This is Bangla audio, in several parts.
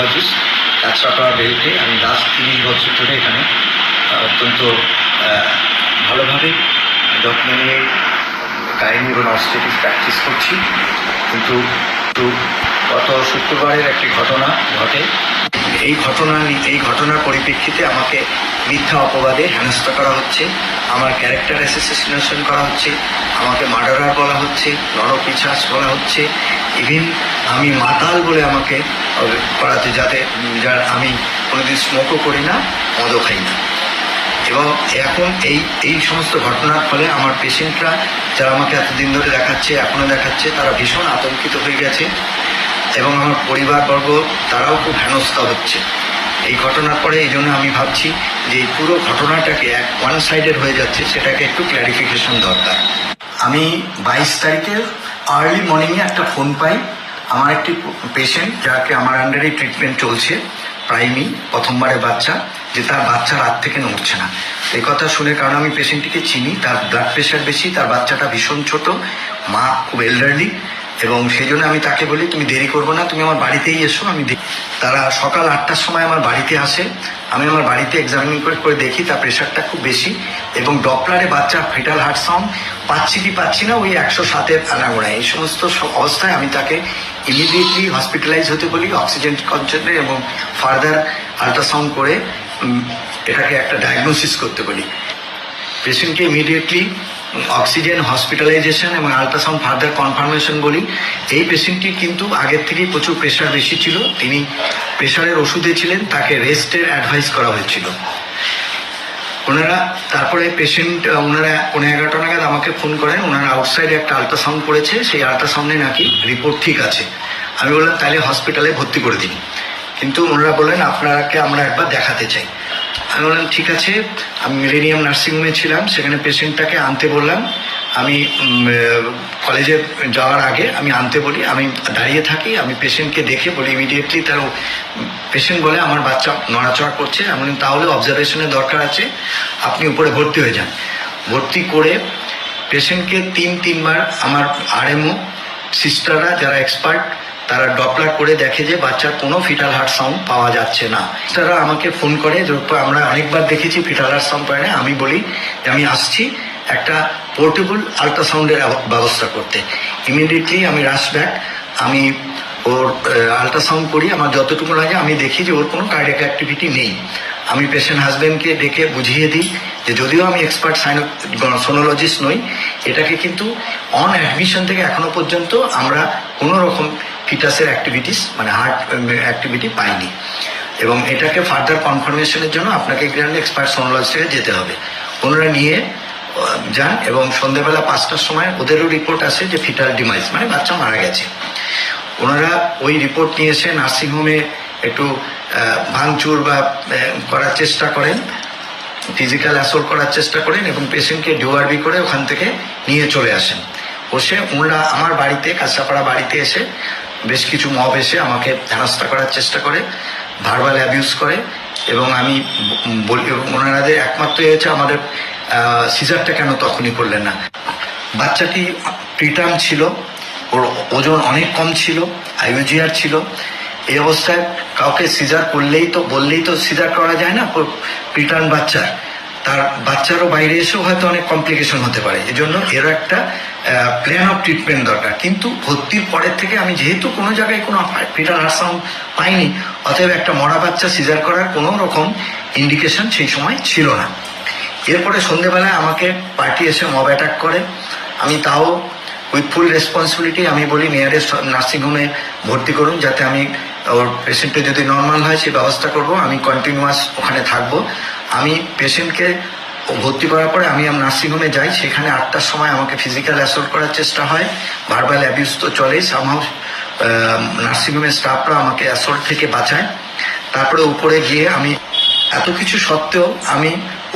নিউরোলজিস্ট কাছড়াপাড়া বেলতে আমি লাস্ট তিরিশ বছর ধরে এখানে অত্যন্ত ভালোভাবে যত্ন নিয়ে গাইনি এবং অস্ট্রেটিক প্র্যাকটিস করছি। কিন্তু কিন্তু গত শুক্রবারের একটি ঘটনা ঘটে। এই ঘটনা এই ঘটনার পরিপ্রেক্ষিতে আমাকে মিথ্যা অপবাদে হেনস্থা করা হচ্ছে, আমার ক্যারেক্টার অ্যাসোসিয়েশন করা হচ্ছে, আমাকে মার্ডারার বলা হচ্ছে, নরপিছাস বলা হচ্ছে ইভিন আমি মাতাল বলে আমাকে করাতে যাতে যার আমি কোনোদিন স্মোকও করি না, মদও খাই না। এবং এখন এই এই সমস্ত ঘটনার ফলে আমার পেশেন্টরা যারা আমাকে এতদিন ধরে দেখাচ্ছে এখনও দেখাচ্ছে, তারা ভীষণ আতঙ্কিত হয়ে গেছে। এবং আমার পরিবারবর্গ, তারাও খুব হেনস্থা হচ্ছে। এই ঘটনার পরে এই জন্য আমি ভাবছি যে এই পুরো ঘটনাটাকে এক ওয়ান সাইডেড হয়ে যাচ্ছে, সেটাকে একটু ক্ল্যারিফিকেশন দরকার। আমি বাইশ তারিখে আর্লি মর্নিংয়ে একটা ফোন পাই, আমার একটি পেশেন্ট যাকে আমার আন্ডারে ট্রিটমেন্ট চলছে প্রাইমি প্রথমবারের বাচ্চা, যে তার বাচ্চা রাত থেকে নড়ছে না। এই কথা শুনে কারণ আমি পেশেন্টটিকে চিনি, তার ব্লাড প্রেশার বেশি, তার বাচ্চাটা ভীষণ ছোট, মা খুব এল্ডারলি এবং সেই জন্য আমি তাকে বলি, তুমি দেরি করব না, তুমি আমার বাড়িতেই এসো, আমি তারা সকাল আটটার সময় আমার বাড়িতে আসে। আমি আমার বাড়িতে এক্সামিন করে করে দেখি, তার প্রেশারটা খুব বেশি এবং ডপলারে বাচ্চা ফিটাল হার্ট সাউন্ড পাচ্ছি কি পাচ্ছি না, ওই একশো সাতের আনাগোড়ায় এই সমস্ত অবস্থায় আমি তাকে ইমিডিয়েটলি হসপিটালাইজ হতে বলি অক্সিজেন কনসেন্ট্রেট এবং ফার্দার আলট্রাসাউন্ড করে এটাকে একটা ডায়াগনোসিস করতে বলি। পেশেন্টকে ইমিডিয়েটলি অক্সিজেন হসপিটালাইজেশন এবং আলট্রাসাউন্ড ফার্দার কনফার্মেশন বলি, এই পেশেন্টটির কিন্তু আগের থেকেই প্রচুর প্রেশার বেশি ছিল। তিনি প্রেশারের ওষুধে ছিলেন, তাকে রেস্টের অ্যাডভাইস করা হয়েছিল। ওনারা, তারপরে পেশেন্ট, ওনারা পনেরো এগারোটা নাগাদ আমাকে ফোন করেন, ওনারা আউটসাইডে একটা আলট্রাসাউন্ড করেছে সেই আলট্রাসাউন্ডে নাকি রিপোর্ট ঠিক আছে। আমি বললাম, তাহলে হসপিটালে ভর্তি করে দিন। কিন্তু ওনারা বললেন, আপনাকে আমরা একবার দেখাতে চাই। আমি বললাম, ঠিক আছে। আমি মিলেনিয়াম নার্সিংহোমে ছিলাম, সেখানে পেশেন্টটাকে আনতে বললাম, আমি কলেজে যাওয়ার আগে আমি আনতে বলি, আমি দাঁড়িয়ে থাকি, আমি পেশেন্টকে দেখে বলি ইমিডিয়েটলি তার পেশেন্ট বলে আমার বাচ্চা নড়াচড়া করছে, আমি তাহলে অবজারভেশনের দরকার আছে, আপনি উপরে ভর্তি হয়ে যান। ভর্তি করে পেশেন্টকে তিন, তিনবার আমার আরএমও সিস্টাররা যারা এক্সপার্ট তারা ডপলার করে দেখে যে বাচ্চার কোনো ফিটাল হার্ট সাউন্ড পাওয়া যাচ্ছে না। তারা আমাকে ফোন করে আমরা অনেকবার দেখেছি ফিটাল হার্ট সাউন্ড পায় না আমি বলি যে আমি আসছি একটা পোর্টেবল আল্ট্রাসাউন্ডের ব্যবস্থা করতে। ইমিডিয়েটলি আমি রাশ ব্যাক আমি ওর আল্ট্রাসাউন্ড করি। আমার যতটুকু লাগে আমি দেখি যে ওর কোনো কার্ডিয়াক অ্যাক্টিভিটি নেই। আমি পেশেন্ট হাজবেন্ডকে ডেকে বুঝিয়ে দিই যে যদিও আমি এক্সপার্ট সাইনো সোনোলজিস্ট নই, এটাকে কিন্তু অন অ্যাডমিশন থেকে এখনও পর্যন্ত আমরা কোনো রকম ফিটাসের অ্যাক্টিভিটিস মানে হার্ট অ্যাক্টিভিটি পাইনি। এবং এটাকে ফার্দার কনফার্মেশনের জন্য আপনাকে গ্র্যান্ড এক্সপার্ট সোনোলজিস্টে যেতে হবে। ওনারা নিয়ে যান এবং সন্ধ্যেবেলা পাঁচটার সময় ওদেরও রিপোর্ট আসে যে ফিটাল ডিমাইস মানে বাচ্চা মারা গেছে। ওনারা ওই রিপোর্ট নিয়ে এসে নার্সিংহোমে একটু ভাঙচুর বা করার চেষ্টা করেন। ফিজিক্যাল অ্যাসোল্ট করার চেষ্টা করেন এবং পেশেন্টকে ডিওআরবি করে ওখান থেকে নিয়ে চলে আসেন। বসে ওনারা আমার বাড়িতে, কাঁচাপাড়া বাড়িতে এসে বেশ কিছু মব এসে আমাকে হেনস্থা করার চেষ্টা করে ভার্বাল অ্যাবিউজ করে এবং আমি বলি ওনারাদের একমাত্র এ হচ্ছে আমাদের সিজারটা কেন তখনই করলেন না। বাচ্চাটি প্রিটার্ম ছিল, ওর ওজন অনেক কম ছিল আইউজিআর ছিল। এই অবস্থায় কাউকে সিজার করলেই তো, বললেই তো সিজার করা যায় না প্রিটার্ন বাচ্চার। তার বাচ্চারও বাইরে এসেও হয়তো অনেক কমপ্লিকেশন হতে পারে। এজন্য এর একটা প্ল্যান অফ ট্রিটমেন্ট দরকার। কিন্তু ভর্তির পরের থেকে আমি যেহেতু কোনো জায়গায় কোনো ফিটাল আসাম পাইনি, অতএব একটা মরা বাচ্চা সিজার করার কোনো রকম ইন্ডিকেশন সেই সময় ছিল না। এরপরে সন্ধেবেলায় আমাকে পার্টি এসে মব অ্যাটাক করে। আমি তাও উইথ ফুল রেসপন্সিবিলিটি আমি বলি নিয়ারেস্ট নার্সিংহোমে ভর্তি করুন যাতে আমি ওর পেশেন্টে যদি নর্মাল হয় সে ব্যবস্থা করব। আমি কন্টিনিউয়াস ওখানে থাকব। আমি পেশেন্টকে ভর্তি করার পরে আমি নার্সিংহোমে যাই, সেখানে আটটার সময় আমাকে ফিজিক্যাল অ্যাসল্ট করার চেষ্টা হয় ভার্বাল অ্যাবিউজ তো চলেই সামহাউ নার্সিংহোমের স্টাফরা আমাকে অ্যাসল্ট থেকে বাঁচায়। তারপরে উপরে গিয়ে আমি এত কিছু সত্ত্বেও আমি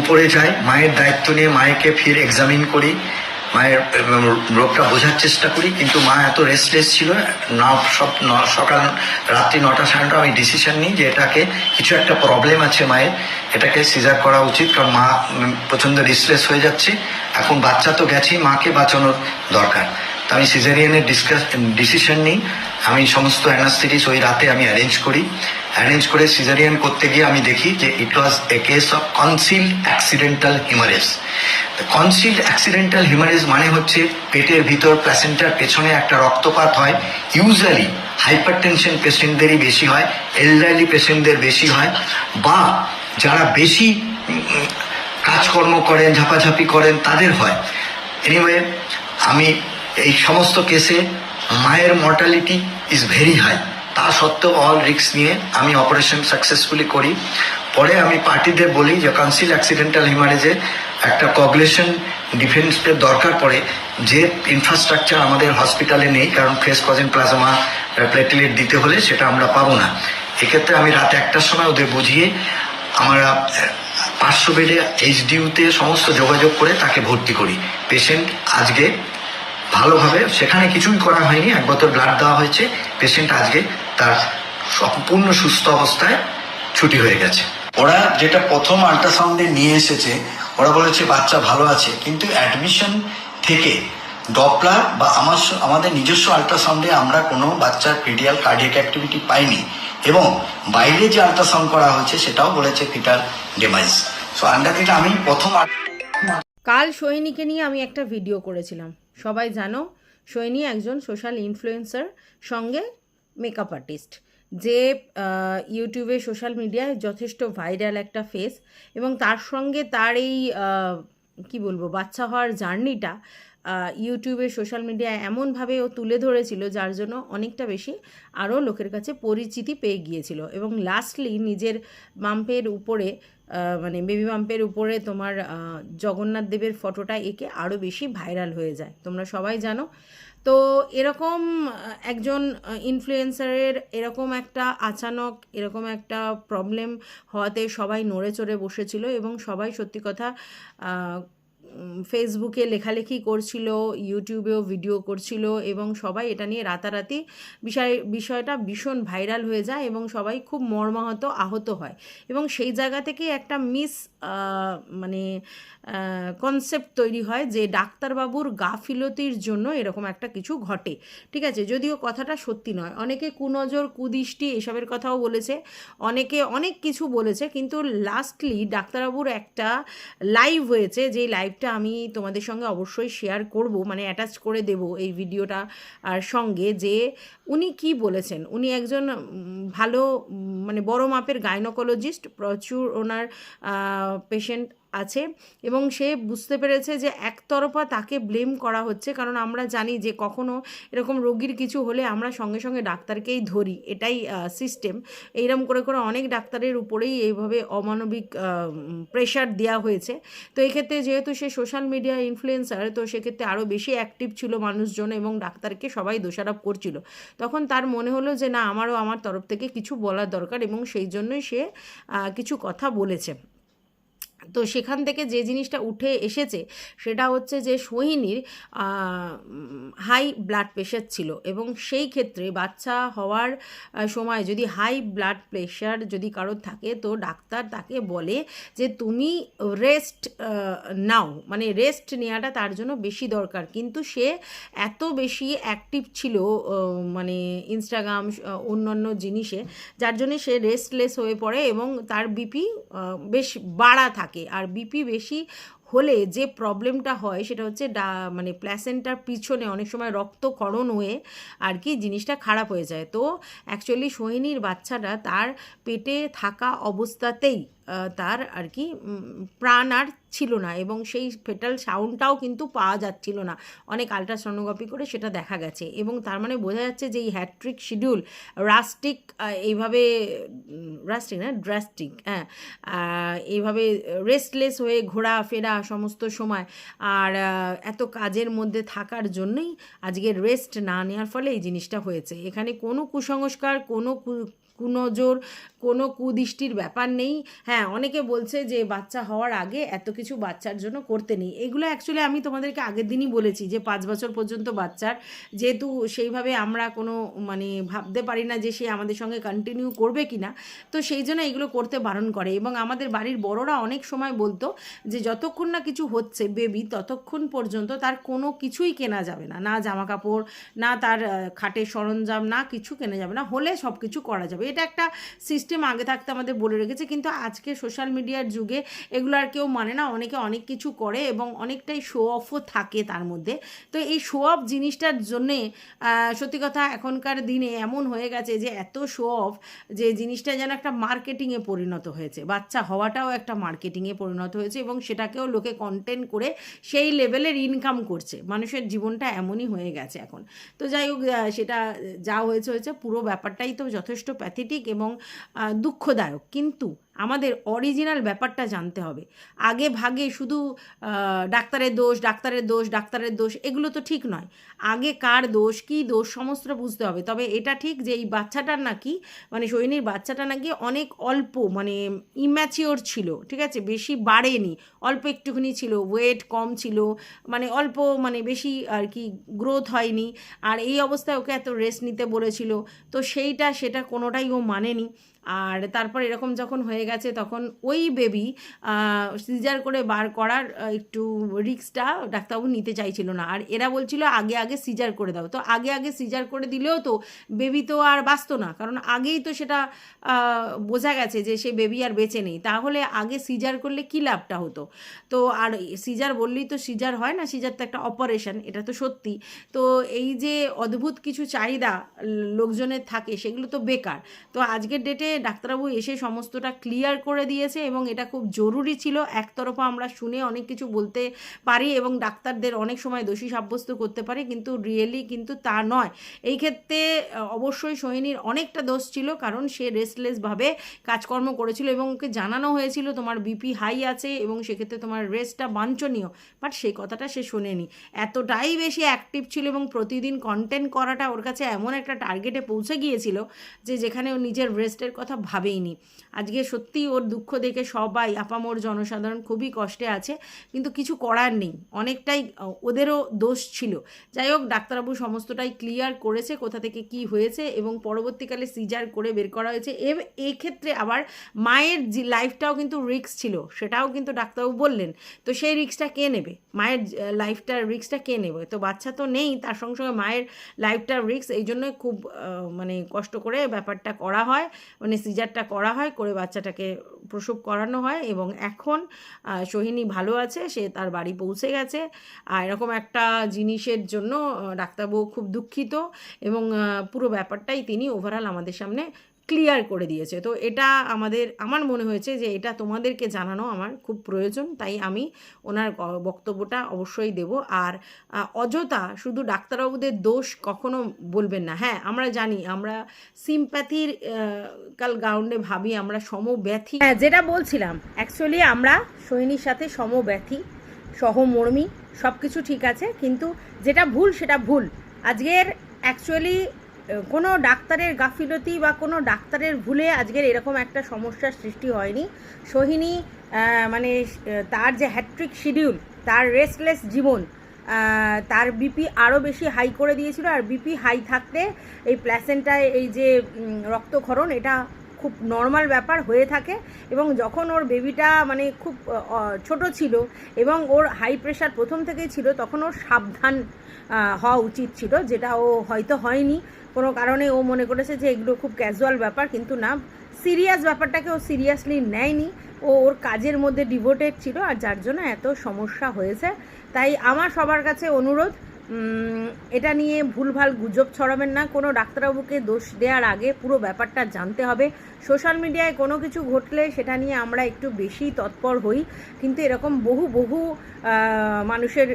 উপরে যাই, মায়ের দায়িত্ব নিয়ে মায়েকে ফির এক্সামিন করি। মায়ের রোগটা বোঝার চেষ্টা করি, কিন্তু মা এত রেস্টলেস ছিল না। সব সকাল রাত্রি নটা, সাড়ে নটা আমি ডিসিশন নিই যে এটাকে কিছু একটা প্রবলেম আছে মায়ের, এটাকে সিজার করা উচিত, কারণ মা প্রচণ্ড রেস্টলেস হয়ে যাচ্ছে। এখন বাচ্চা তো গেছেই, মাকে বাঁচানোর দরকার। তো আমি সিজারিয়ানের ডিসকাস ডিসিশন নিই। আমি সমস্ত অ্যানাস্থেটিস ওই রাতে আমি অ্যারেঞ্জ করি। অ্যারেঞ্জ করে সিজারিয়ান করতে গিয়ে আমি দেখি যে it was a case of concealed accidental haemorrhage concealed accidental haemorrhage মানে হচ্ছে পেটের ভিতর প্যাসেন্টার পেছনে একটা রক্তপাত হয়। ইউজুয়ালি হাইপার টেনশন পেশেন্টদেরই বেশি হয় এলডারলি পেশেন্টদের বেশি হয়, বা যারা বেশি কাজকর্ম করেন, ঝাপাঝাপি করেন, তাদের হয়। এনিওয়ে আমি এই সমস্ত কেসে মায়ের মর্টালিটি ইজ ভেরি হাই তা সত্ত্বেও অল রিস্ক নিয়ে আমি অপারেশন সাকসেসফুলি করি। পরে আমি পার্টিদের বলি যে কনসিল অ্যাক্সিডেন্টাল হিমারেজে একটা কগলেশন ডিফেন্সের দরকার পড়ে, যে ইনফ্রাস্ট্রাকচার আমাদের হসপিটালে নেই, কারণ ফেস কজেন প্লাজমা প্লেটলেট দিতে হলে সেটা আমরা পাবো না। এক্ষেত্রে আমি রাত একটার সময় ওদের বুঝিয়ে আমরা পাঁচশো বেডে এইচডিউতে সমস্ত যোগাযোগ করে তাকে ভর্তি করি। পেশেন্ট আজকে ভালোভাবে সেখানে কিছুই করা হয়নি। এক বোতল ব্লাড দেওয়া হয়েছে। পেশেন্ট আজকে তার সম্পূর্ণ সুস্থ অবস্থায় ছুটি হয়ে গেছে। ওরা যেটা প্রথম আল্ট্রাসাউন্ডে নিয়ে এসেছে ওরা বলেছে বাচ্চা ভালো আছে কিন্তু অ্যাডমিশন থেকে ডপলার বা আমার আমাদের নিজস্ব আল্ট্রাসাউন্ডে আমরা কোনো বাচ্চার ক্রিটিয়াল কার্ডিয়াক অ্যাক্টিভিটি পাইনি এবং বাইরে যে আল্ট্রাসাউন্ড করা হয়েছে সেটাও বলেছে ফিটাল ডেমাইজ সো আন্ডার আমি প্রথম কাল সোহিনীকে নিয়ে আমি একটা ভিডিও করেছিলাম। সবাই জানো, সৈনী একজন সোশ্যাল ইনফ্লুয়েন্সার সঙ্গে মেকআপ আর্টিস্ট যে ইউটিউবে সোশ্যাল মিডিয়ায় যথেষ্ট ভাইরাল একটা ফেস এবং তার সঙ্গে তার এই কি বলব, বাচ্চা হওয়ার জার্নিটা ইউটিউবে সোশ্যাল মিডিয়ায় এমনভাবে ও তুলে ধরেছিল, যার জন্য অনেকটা বেশি আরও লোকের কাছে পরিচিতি পেয়ে গিয়েছিল। এবং লাস্টলি নিজের বাম্পের উপরে মানে বেবি বাম্পের উপরে তোমার জগন্নাথ দেবের ফটোটা এঁকে আরও বেশি ভাইরাল হয়ে যায়। তোমরা সবাই জানো। তো এরকম একজন ইনফ্লুয়েন্সারের এরকম একটা আচানক, এরকম একটা প্রবলেম হওয়াতে সবাই নড়ে চড়ে বসেছিল এবং সবাই সত্যি কথা ফেসবুকে লেখালেখি করছিল ইউটিউবেও ভিডিও করছিল এবং সবাই এটা নিয়ে রাতারাতি বিষয়, বিষয়টা ভীষণ ভাইরাল হয়ে যায় এবং সবাই খুব মর্মাহত, আহত হয়। এবং সেই জায়গা থেকে একটা মিস মানে কনসেপ্ট তৈরি হয় যে ডাক্তারবাবুর গাফিলতির জন্য এরকম একটা কিছু ঘটে। ঠিক আছে? যদিও কথাটা সত্যি নয়। অনেকে কুনজর, কুদৃষ্টি এসবের কথাও বলেছে। অনেকে অনেক কিছু বলেছে, কিন্তু লাস্টলি ডাক্তারবাবুর একটা লাইভ হয়েছে, যেই লাইভটা আমি তোমাদের সঙ্গে অবশ্যই শেয়ার করব মানে অ্যাটাচ করে দেব এই ভিডিওটা আর সঙ্গে যে উনি কি বলেছেন। উনি একজন ভালো মানে বড় মাপের গাইনোকোলজিস্ট প্রচুর ওনার পেশেন্ট আছে এবং সে বুঝতে পেরেছে যে একতরফা তাকে ব্লেম করা হচ্ছে। কারণ আমরা জানি যে কখনো এরকম রোগীর কিছু হলে আমরা সঙ্গে সঙ্গে ডাক্তারকেই ধরি। এটাই সিস্টেম এইরকম করে করে অনেক ডাক্তারের উপরেই এইভাবে অমানবিক প্রেশার দেওয়া হয়েছে। তো এক্ষেত্রে যেহেতু সে সোশ্যাল মিডিয়া ইনফ্লুয়েন্সার তো সেক্ষেত্রে আরও বেশি অ্যাক্টিভ ছিল মানুষজন এবং ডাক্তারকে সবাই দোষারোপ করছিল। তখন তার মনে হলো যে না, আমারও আমার তরফ থেকে কিছু বলার দরকার এবং সেই জন্যই সে কিছু কথা বলেছে। তো সেখান থেকে যে জিনিসটা উঠে এসেছে সেটা হচ্ছে যে সোহিনীর হাই ব্লাড প্রেশার ছিল এবং সেই ক্ষেত্রে বাচ্চা হওয়ার সময় যদি হাই ব্লাড প্রেশার যদি কারোর থাকে তো ডাক্তার তাকে বলে যে তুমি রেস্ট নাও। মানে রেস্ট নেওয়াটা তার জন্য বেশি দরকার। কিন্তু সে এত বেশি অ্যাক্টিভ ছিল মানে ইনস্টাগ্রাম অন্যান্য জিনিসে, যার জন্য সে রেস্টলেস হয়ে পড়ে এবং তার বিপি বেশ বাড়া থাকে। আর বিপি বেশি হলে যে প্রবলেমটা হয় সেটা হচ্ছে ডা মানে প্ল্যাসেন্টার পিছনে অনেক সময় রক্তক্ষরণ হয়ে আর কি জিনিসটা খারাপ হয়ে যায়। তো অ্যাকচুয়ালি সোহিনীর বাচ্চাটা তার পেটে থাকা অবস্থাতেই তার আর কি প্রাণ আর ছিল না এবং সেই ফেটাল সাউন্ডটাও কিন্তু পাওয়া যাচ্ছিল না। অনেক আলট্রাসনোগ্রাফি করে সেটা দেখা গেছে এবং তার মানে বোঝা যাচ্ছে যে এই হ্যাট্রিক শিডিউল রাস্টিক এইভাবে রাস্টিক না ড্রাস্টিক হ্যাঁ এইভাবে রেস্টলেস হয়ে ঘোরাফেরা সমস্ত সময় আর এত কাজের মধ্যে থাকার জন্যই আজকে রেস্ট না নেওয়ার ফলে এই জিনিসটা হয়েছে। এখানে কোনো কুসংস্কার, কোনো কুনজর, কোনো কুদৃষ্টির ব্যাপার নেই। হ্যাঁ অনেকে বলছে যে বাচ্চা হওয়ার আগে এত কিছু বাচ্চার জন্য করতে নেই। এগুলো অ্যাকচুয়ালি আমি তোমাদেরকে আগের দিনই বলেছি যে পাঁচ বছর পর্যন্ত বাচ্চার, যেহেতু সেইভাবে আমরা কোনো মানে ভাবতে পারি না যে সে আমাদের সঙ্গে কন্টিনিউ করবে কি না তো সেই জন্য এগুলো করতে বারণ করে। এবং আমাদের বাড়ির বড়রা অনেক সময় বলতো যে যতক্ষণ না কিছু হচ্ছে বেবি ততক্ষণ পর্যন্ত তার কোনো কিছুই কেনা যাবে না। না জামা কাপড় না তার খাটের সরঞ্জাম, না কিছু কেনা যাবে না। হলে সব কিছু করা যাবে। এটা একটা সিস্টেম আগে থাকতে আমাদের বলে রেখেছে। কিন্তু আজকে সোশ্যাল মিডিয়ার যুগে এগুলো আর কেউ মানে না, অনেকে অনেক কিছু করে এবং অনেকটাই শো অফও থাকে তার মধ্যে। তো এই শো অফ জিনিসটার জন্যে সত্যি কথা এখনকার দিনে এমন হয়ে গেছে যে এত শো অফ যে জিনিসটা যেন একটা মার্কেটিংয়ে পরিণত হয়েছে। বাচ্চা হওয়াটাও একটা মার্কেটিংয়ে পরিণত হয়েছে এবং সেটাকেও লোকে কন্টেন্ট করে সেই লেভেলের ইনকাম করছে। মানুষের জীবনটা এমনই হয়ে গেছে এখন। তো যাই হোক সেটা যা হয়েছে হয়েছে, পুরো ব্যাপারটাই তো যথেষ্ট প্যাথেটিক এবং দুঃখদায়ক। কিন্তু আমাদের অরিজিনাল ব্যাপারটা জানতে হবে। আগে ভাগে শুধু ডাক্তারের দোষ ডাক্তারের দোষ ডাক্তারের দোষ, এগুলো তো ঠিক নয়। আগে কার দোষ, কী দোষ, সমস্ত বুঝতে হবে। তবে এটা ঠিক যে এই বাচ্চাটার নাকি মানে সৈনির বাচ্চাটা নাকি অনেক অল্প মানে ইম্যাচিওর ছিল, ঠিক আছে? বেশি বাড়েনি। অল্প একটুখানি ছিল ওয়েট কম ছিল মানে অল্প মানে বেশি আর কি গ্রোথ হয়নি। আর এই অবস্থায় ওকে এত রেস্ট নিতে বলেছিল। তো সেইটা, সেটা কোনোটাই ও মানেনি। আর তারপর এরকম যখন হয়ে গেছে, তখন ওই বেবি সিজার করে বার করার একটু রিক্সটা ডাক্তারবাবু নিতে চাইছিল না। আর এরা বলছিল, আগে আগে সিজার করে দাও। তো আগে আগে সিজার করে দিলেও তো বেবি তো আর বাঁচতো না। কারণ আগেই তো সেটা বোঝা গেছে যে সে বেবি আর বেঁচে নেই। তাহলে আগে সিজার করলে কী লাভটা হতো? তো আর সিজার বললেই তো সিজার হয় না, সিজার তো একটা অপারেশন এটা তো সত্যি। তো এই যে অদ্ভুত কিছু চাহিদা লোকজনের থাকে, সেগুলো তো বেকার। তো আজকের ডেটে ডাক্তারবাবু এসে সমস্তটা ক্লিয়ার করে দিয়েছে এবং এটা খুব জরুরি ছিল। একতরফা আমরা শুনে অনেক কিছু বলতে পারি এবং ডাক্তারদের অনেক সময় দোষী সাব্যস্ত করতে পারি, কিন্তু রিয়েলি কিন্তু তা নয়। এই ক্ষেত্রে অবশ্যই সোহিনীর অনেকটা দোষ ছিল, কারণ সে রেস্টলেসভাবে কাজকর্ম করেছিল এবং ওকে জানানো হয়েছিল তোমার বিপি হাই আছে এবং সেক্ষেত্রে তোমার রেস্টটা বাঞ্ছনীয় বাট সেই কথাটা সে শোনেনি। এতটাই বেশি অ্যাক্টিভ ছিল এবং প্রতিদিন কন্টেন্ট করাটা ওর কাছে এমন একটা টার্গেটে পৌঁছে গিয়েছিল যে যেখানে ও নিজের রেস্টের কথা ভাবেইনি। আজকে সত্যি ওর দুঃখ দেখে সবাই, আপামোর জনসাধারণ খুবই কষ্টে আছে, কিন্তু কিছু করার নেই। অনেকটাই ওদেরও দোষ ছিল। যাই হোক, ডাক্তারবাবু সমস্তটাই ক্লিয়ার করেছে, কোথা থেকে কি হয়েছে এবং পরবর্তীকালে সিজার করে বের করা হয়েছে। এ এই ক্ষেত্রে আবার মায়ের লাইফটাও কিন্তু রিস্ক ছিল, সেটাও কিন্তু ডাক্তারবাবু বললেন। তো সেই রিক্সটা কে নেবে? মায়ের লাইফটার রিস্কটা কে নেবে? তো বাচ্চা তো নেই, তার সঙ্গে সঙ্গে মায়ের লাইফটার রিস্ক এই জন্যই খুব মানে কষ্ট করে ব্যাপারটা করা হয় মানে সিজারটা করা হয়, করে বাচ্চাটাকে প্রসব করানো হয় এবং এখন সোহিনী ভালো আছে, সে তার বাড়ি পৌঁছে গেছে। আর এরকম একটা জিনিসের জন্য ডাক্তারবাবু খুব দুঃখিত এবং পুরো ব্যাপারটাই তিনি ওভারঅল আমাদের সামনে ক্লিয়ার করে দিয়েছে। তো এটা আমাদের, আমার মনে হয়েছে যে এটা তোমাদেরকে জানানো আমার খুব প্রয়োজন, তাই আমি ওনার বক্তব্যটা অবশ্যই দেব। আর অযথা শুধু ডাক্তারবাবুদের দোষ কখনো বলবেন না। হ্যাঁ আমরা জানি, আমরা সিম্প্যাথির কাল গ্রাউন্ডে ভাবি, আমরা সমব্যথী। হ্যাঁ যেটা বলছিলাম অ্যাকচুয়ালি আমরা সৈনির সাথে সমব্যথী, সহমর্মী সব কিছু ঠিক আছে, কিন্তু যেটা ভুল, সেটা ভুল। আজকের অ্যাকচুয়ালি কোনো ডাক্তারের গাফিলতি বা কোনো ডাক্তারের ভুলে আজকের এরকম একটা সমস্যার সৃষ্টি হয়নি। সোহিনী মানে তার যে হ্যাট্রিক শিডিউল, তার রেস্টলেস জীবন তার বিপি আরও বেশি হাই করে দিয়েছিল। আর বিপি হাই থাকতে এই প্ল্যাসেন্টায় এই যে রক্তক্ষরণ, এটা খুব নর্মাল ব্যাপার হয়ে থাকে। এবং যখন ওর বেবিটা মানে খুব ছোট ছিল এবং ওর হাই প্রেশার প্রথম থেকেই ছিল, তখন ওর সাবধান হওয়া উচিত ছিল, যেটা ও হয়তো হয়নি। কোনো কারণে ও মনে করেছে যে এগুলো খুব ক্যাজুয়াল ব্যাপার, কিন্তু না সিরিয়াস ব্যাপারটাকে ও সিরিয়াসলি নেয়নি। ও ওর কাজের মধ্যে ডিভোটেড ছিল আর যার জন্য এত সমস্যা হয়েছে। তাই আমার সবার কাছে অনুরোধ এটা নিয়ে ভুলভাল গুজব ছড়াবেন না। কোনো ডাক্তারবাবুকে দোষ দেওয়ার আগে পুরো ব্যাপারটা জানতে হবে। সোশ্যাল মিডিয়ায় কোনো কিছু ঘটলে সেটা নিয়ে আমরা একটু বেশি তৎপর হই। কিন্তু এরকম বহু বহু মানুষের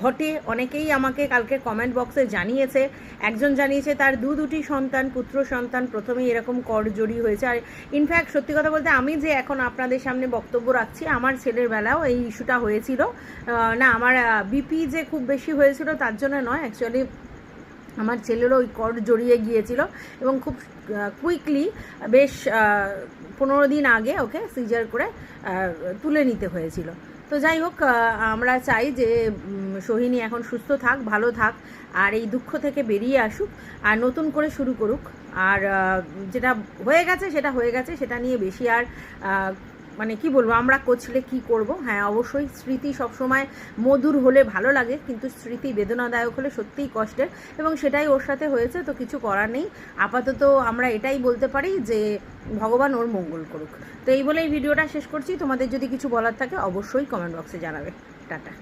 ঘটে। অনেকেই আমাকে কালকে কমেন্ট বক্সে জানিয়েছে। একজন জানিয়েছে, তার দু দুটি সন্তান, পুত্র সন্তান, প্রথমেই এরকম করজড়ি হয়েছে। আর ইনফ্যাক্ট সত্যি কথা বলতে আমি যে এখন আপনাদের সামনে বক্তব্য রাখছি, আমার ছেলের বেলাও এই ইস্যুটা হয়েছিল। না, আমার বিপি যে খুব বেশি হয়েছিল তার জন্য নয় অ্যাকচুয়ালি আমার ছেলেরও ওই কর্ড জড়িয়ে গিয়েছিল এবং খুব কুইকলি বেশ পনেরো দিন আগে ওকে সিজার করে তুলে নিতে হয়েছিল। তো যাই হোক আমরা চাই যে সোহিনী এখন সুস্থ থাক, ভালো থাক, আর এই দুঃখ থেকে বেরিয়ে আসুক, আর নতুন করে শুরু করুক। আর যেটা হয়ে গেছে সেটা হয়ে গেছে, সেটা নিয়ে বেশি আর মানে কি বলব, আমরা কোচলে কি করব? হ্যাঁ অবশ্যই স্মৃতি সবসময় মধুর হলে ভালো লাগে, কিন্তু স্মৃতি বেদনাদায়ক হলে সত্যিই কষ্টের এবং সেটাই ওর সাথে হয়েছে, তো কিছু করার নেই। আপাতত আমরা এটাই বলতে পারি যে, ভগবান ওর মঙ্গল করুক। তো এই বলেই ভিডিওটা শেষ করছি। তোমাদের যদি কিছু বলার থাকে অবশ্যই কমেন্ট বক্সে জানাবে। টাটা।